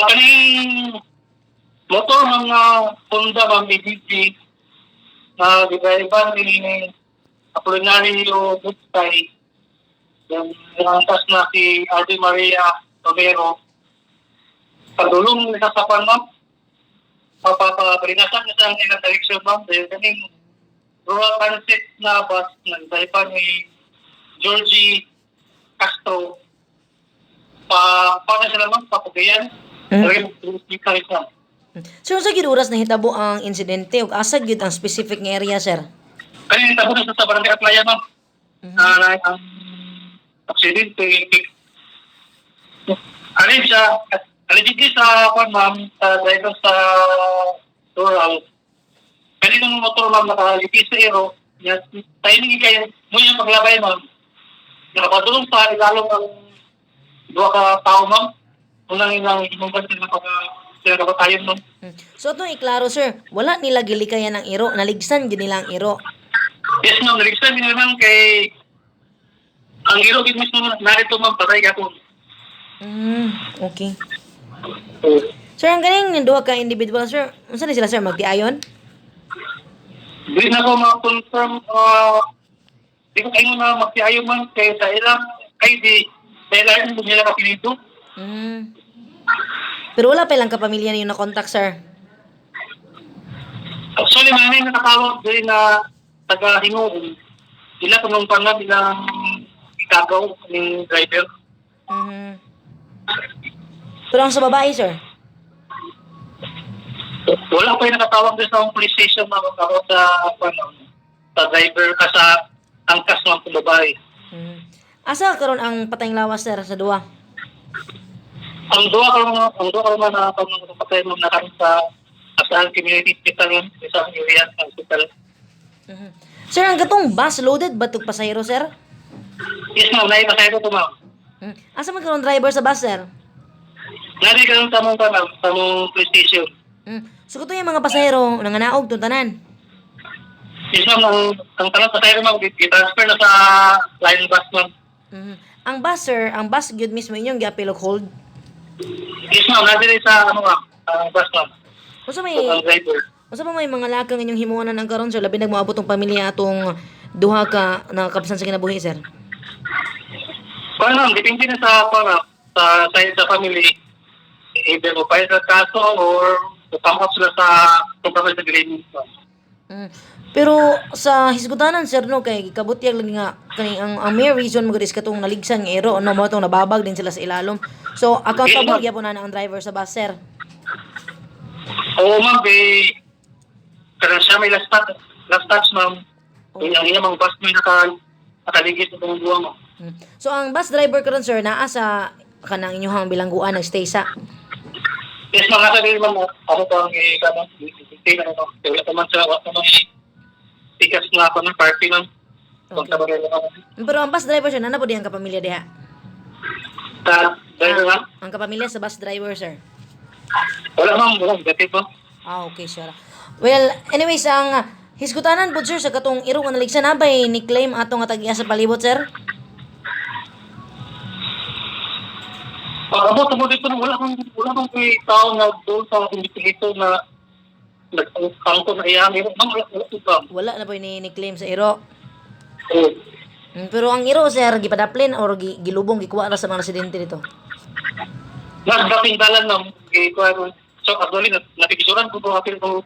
Kaning motor mga Honda BDG na gigaiban ni Apolinario Butay. Yung nangangkas na si Adi Maria Romero. Pagdulong nila sa pan ma'am. Papapalinasan na sa ilang direksyon ma'am. Dahil kaning rural transit na bus na gigaiban ni Georgie Castro. Pa paano sila ma'am? Papugayan Mm. mm. Sir, sa giduras na hitabo ang insidente ug asa gyud ang specific nga area, sir? Kaya tabo na sa barangay Atlaya ma'am Mhm. na ang aksidente alin siya allegedly sa kwan ma'am sa driver sa rural kaninong motor ma'am nakalipis sa ero niya timing kayo mo yung paglabay ma'am nakapadulong sa ilalong ang dua ka tao ma'am unang ilang himumban sila pag sila kapatayon ma'am Mm. So atong iklaro, sir, wala nila gilikayan ng iro, naligsan gyud nila ang iro. yes ma'am nag-explain din naman kay ang iro gid mismo narito ma'am patay ka po Mm, okay. Sir, ang galing ng duha ka individual, sir. Unsa ni sila, sir, magtiayon? Di na ko ma-confirm, uh, di ko kayo na magsiayo man kay sa ilang ID, dahil lang mo nila kapilito. Mm. Pero wala pa ilang kapamilya niyo na contact, sir. Actually, manay nakatawag din na taga-hingoon. Sila kung nung pangab ilang ikagaw ng driver. Mhm. Pero ang sa babae, sir. Wala pa yung nakatawag din sa akong police station na ako sa, ano, sa driver ka sa angkas ng kumabay. Mhm. Asa karon ang patayng lawas, sir, sa duha? Ang duwa ka mga, ang duwa ka mga na pang patay mo na kami sa Asaan Community Hospital sa hospital. Mhm. Sir, ang gatong bus loaded ba itong pasahero, sir? Yes ma'am, naipasay ko ito ma'am. Mhm. Asa man karon driver sa bus, sir? Nari ka ng tamong pa ma'am, tamong police station. Mhm. So kuto yung mga pasahero nanganaog tong tanan. Yes ma'am, ang, ang tanong pasay ko ma'am, i-transfer na sa line bus ma'am. Mhm. Ang bus, sir, ang bus gyud mismo inyong giapilog hold. Yes ma'am, nari sa ano ma'am, ang bus ma'am, Unsa may ang driver. unsa pa may mga lakang inyong himuonan ang karon, sir? Labi nagmoabot tong pamilya atong duha ka nakakabisan sa kinabuhi, sir. Well ma'am, depende na sa, para, sa side sa family. Either mo pa sa kaso or pampas sila sa compromise agreement ma'am. Mm. Pero sa hisgutanan sir no kay kabutyag lang nga kani ang ang main reason mo is katong naligsan nga ero no mo tong nababag din sila sa ilalom. So accountable Yes, gyapon na ang driver sa bus sir. Oo ma'am, kay karon siya may last touch, last touch ma'am. Oh. Yung ang iyang bus may naka, nakaligid sa buwa mo. Mm. So ang bus driver karon sir naa sa kanang inyong bilangguan nagstay sa. Yes, mga sabi mo, ako po ang ikanong hindi na ako. Wala pa man sa wala pa man tikas na ako ng party ng Okay. pagkabagay na ako. Pero ang bus driver sir nana po diyan kapamilya diha. Sa driver nga, Ah, ang kapamilya sa bus driver sir. wala ma'am, wala, gati po. Ah, okay, sure. Well, anyways, ang hisgutanan po, sir, sa katong iro nga naligsan na ba, ni claim ato nga tag sa palibot, sir? Pag abot, abot dito, wala kang, wala kang may tao na doon sa investigator na nagkangko na iyan. Ma'am, wala, wala ba? Wala na po ni, ni claim sa iro. Oo. Mm, Pero ang iro, sir, gipadaplin or gi, gilubong, gikuha na sa mga residente dito. Mas dating dalan ma'am, kay Kuya So, actually, napikisuran ko po apil ko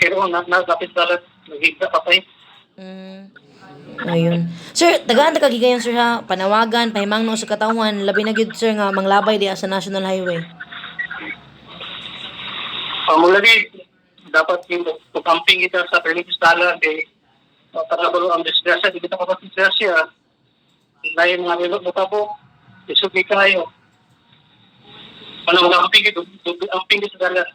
pero na na dating dalan, nagigda patay. Mm. Ayun. Sir, tagaan ta kagigayon sir ha, panawagan, pahimangno sa katawan, labi na gyud sir nga manglabay diya sa National Highway. Uh, lagi, dapat yung pumping kita sa permitis dalan kay matagabalo ang disgrasya, di kita kapag disgrasya. Yung mga nilog mo po, isugi kayo. Ano ang amping ito, ang pingin sa dalan.